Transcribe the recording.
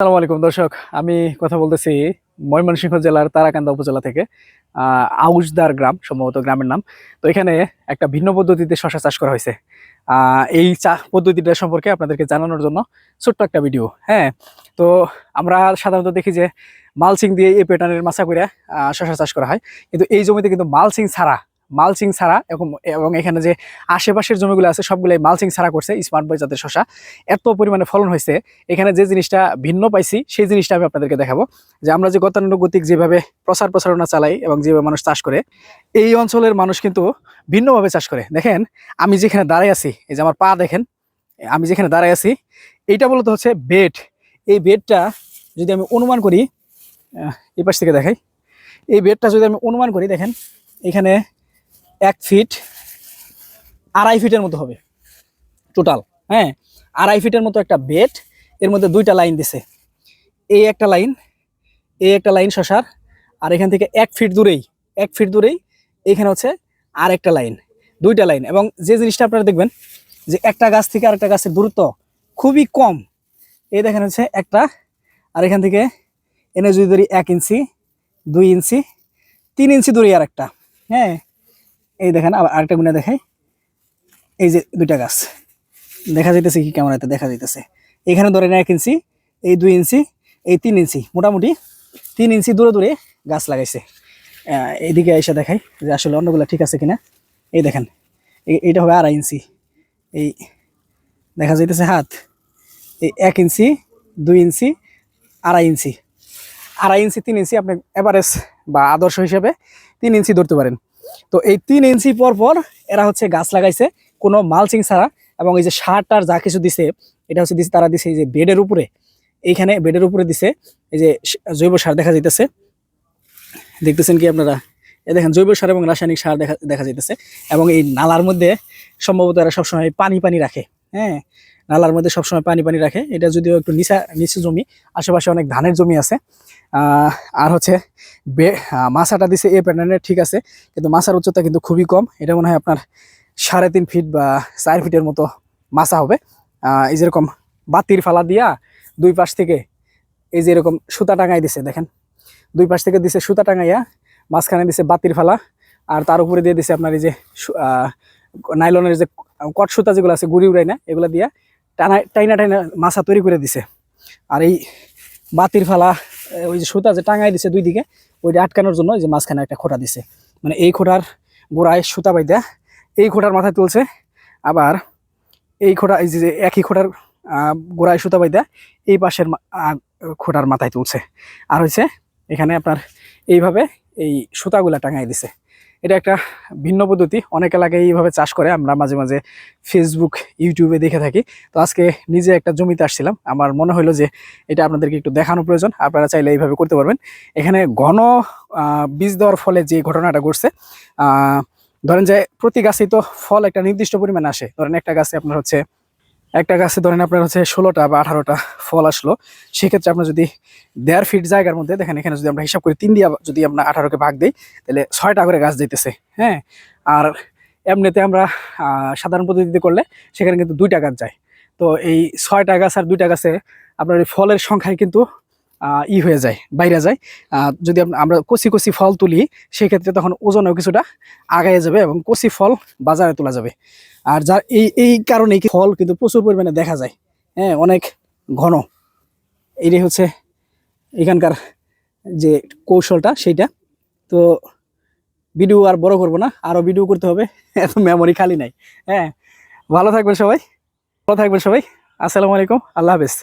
আসসালামু আলাইকুম দর্শক। আমি কথা বলতেছি ময়মনসিংহ জেলার তারাকান্দা উপজেলা থেকে আহ, আউশদার গ্রাম সম্ভবত গ্রামের নাম। তো এখানে একটা ভিন্ন পদ্ধতিতে শশা চাষ করা হয়েছে। এই চা পদ্ধতিটা সম্পর্কে আপনাদেরকে জানানোর জন্য ছোট্ট একটা ভিডিও হ্যাঁ? তো আমরা সাধারণত দেখি যে মালচিং দিয়ে এই প্যাটার্নের মাছা করে শশা চাষ করা হয়। কিন্তু এই জমিতে কিন্তু মালচিং ছাড়া মালচিং ছাড়া, এরকম, এবং এখানে যে আশেপাশের জমিগুলো আছে, সবগুলোই মালচিং ছাড়া করছে স্মার্ট বয় জাতের শশা এত পরিমাণে ফলন হয়েছে। এখানে যে জিনিসটা ভিন্ন পাইছি, সেই জিনিসটা আমি আপনাদেরকে দেখাবো। যে আমরা যে গতানুগতিক যেভাবে প্রচার প্রচারণা চালাই এবং যেভাবে মানুষ চাষ করে, এই অঞ্চলের মানুষ কিন্তু ভিন্নভাবে চাষ করে। দেখেন, আমি যেখানে দাঁড়াই আছি, এই যে আমার পা দেখেন, আমি যেখানে দাঁড়াই আছি, এইটা বলতে হচ্ছে বেড। এই বেডটা যদি আমি অনুমান করি এই পাশ থেকে দেখাই। এই বেডটা যদি আমি অনুমান করি, দেখেন, এখানে এক ফিট আড়াই ফিটের মতো হবে টোটাল হ্যাঁ? আড়াই ফিটের মতো একটা বেড এর মধ্যে দুইটা লাইন দিছে। এই একটা লাইন এই একটা লাইন শশার, আর এখান থেকে এক ফিট দূরেই, এক ফিট দূরেই এখানে হচ্ছে আর একটা লাইন দুইটা লাইন এবং যে জিনিসটা আপনারা দেখবেন, যে একটা গাছ থেকে আরেকটা গাছের দূরত্ব খুবই কম। এই দেখেন হচ্ছে একটা, আর এখান থেকে এনে যদি ধরি এক ইঞ্চি, দুই ইঞ্চি, তিন ইঞ্চি দূরে আর একটা হ্যাঁ? এই দেখেন আবার আরেকটা গুণে দেখাই এই যে দুইটা গাছ। দেখা যাইতেছে কি ক্যামেরাতে দেখা যাইতেছে। এখানে ধরেন এক ইঞ্চি এই দুই ইঞ্চি এই তিন ইঞ্চি। মোটামুটি তিন ইঞ্চি দূরে দূরে গাছ লাগাইছে। আহ, এইদিকে এসে দেখাই যে আসলে অন্যগুলো ঠিক আছে কিনা। এই দেখেন এই- এইটা হবে আড়াই ইঞ্চি। এই দেখা যাইতেছে হাত এই এক ইঞ্চি দুই ইঞ্চি আড়াই ইঞ্চি। আড়াই ইঞ্চি তিন ইঞ্চি আপনি এভারেজ বা আদর্শ হিসেবে তিন ইঞ্চি ধরতে পারেন। তো এই তিন ইঞ্চি পর পর এরা হচ্ছে গাছ লাগাইছে, কোনো মালচিং ছাড়া। এবং এই যে সার যা কিছু দিছে, এটা হচ্ছে দিছে তারা দিছে এই যে বেডের উপরে। এইখানে বেডের উপরে দিছে এই যে জৈব সার দেখা যাইতেছে। দেখতেছেন কি আপনারা? এ দেখেন, জৈব সার এবং রাসায়নিক সার দেখা দেখা যাইতেছে। এবং এই নালার মধ্যে সম্ভবত এরা সবসময় পানি পানি রাখে। হ্যাঁ নালার মধ্যে সবসময় পানি পানি রাখে। এটা যদিও একটু নিচা নিচু জমি, আশেপাশে অনেক ধানের জমি আছে। আর হচ্ছে বে মাছাটা দিছে এ প্যাটার্নের ঠিক আছে। কিন্তু মাছার উচ্চতা কিন্তু খুবই কম। এটা মনে হয় আপনার সাড়ে তিন ফিট বা চার ফিটের মতো মাছা হবে। এই যেরকম বাতির ফালা দিয়া দুই পাশ থেকে এই যে এরকম সুতা টাঙাই দিছে, দেখেন। দুই পাশ থেকে দিছে সুতা টাঙাইয়া, মাঝখানে দিছে বাতির ফালা, আর তার উপরে দিয়ে দিছে আপনার এই যে নাইলনের যে কট সুতা যেগুলো আছে, গুড়ি উড়াই না, এগুলো দিয়া টানা, টাইনা টাইনা মাছা তৈরি করে দিছে। আর এই বাতির ফালা ওই যে সুতা যে টাঙায় দিছে দুই দিকে, ওইটা আটকানোর জন্য যে মাঝখানে একটা খোটা দিছে। মানে এই খোটার গোড়ায় সুতা বাইদা, এই খোটার মাথায় তুলছে, আবার এই খোটা, এই যে একই খোটার গোড়ায় সুতা বাইদা, এই পাশের খোটার মাথায় তুলছে। আর হয়েছে এখানে আপনার এইভাবে এই সুতাগুলা টাঙাই দিছে। এটা একটা ভিন্ন পদ্ধতি। অনেক এলাকায় এইভাবে চাষ করে আমরা মাঝে মাঝে ফেসবুক ইউটিউবে দেখে থাকি। তো আজকে নিজে একটা জমিতে আসছিলাম। আমার মনে হলো যে এটা আপনাদেরকে একটু দেখানো প্রয়োজন। আপনারা চাইলে এইভাবে করতে পারবেন। এখানে ঘন বীজ দেওয়ার ফলে যে ঘটনাটা ঘটছে ধরেন যে প্রতি গাছেই তো ফল একটা নির্দিষ্ট পরিমাণে আসে। ধরেন একটা গাছে আপনার হচ্ছে একটা গাছে ধরেন আপনার হচ্ছে ষোলোটা বা আঠারোটা ফল আসলো, সেক্ষেত্রে আপনার যদি দেড় ফিট জায়গার মধ্যে, দেখেন এখানে যদি আমরা হিসাব করি, তিন দিয়ে যদি আমরা আঠারোকে ভাগ দিই, তাহলে ছয়টা করে গাছ দিতেছে হ্যাঁ? আর এমনিতে আমরা সাধারণ পদ্ধতিতে করলে সেখানে কিন্তু দুইটা গাছ যায়। তো এই ছয়টা গাছ আর দুইটা গাছে আপনার ফলের সংখ্যায় কিন্তু ই হয়ে যায়, বাইরে যায়। যদি আমরা কচি কচি ফল তুলি, সেক্ষেত্রে তখন ওজনও কিছুটা আগায় যাবে এবং কচি ফল বাজারে তোলা যাবে। আর যার এই এই কারণে ফল কিন্তু প্রচুর পরিমাণে দেখা যায়। হ্যাঁ অনেক ঘন। এটাই হচ্ছে এখানকার যে কৌশলটা, সেইটা। তো ভিডিও আর বড় করব না আরও ভিডিও করতে হবে, এত মেমোরি খালি নাই। হ্যাঁ ভালো থাকবেন সবাই, ভালো থাকবেন সবাই। আসসালামু আলাইকুম, আল্লাহ হাফেজ।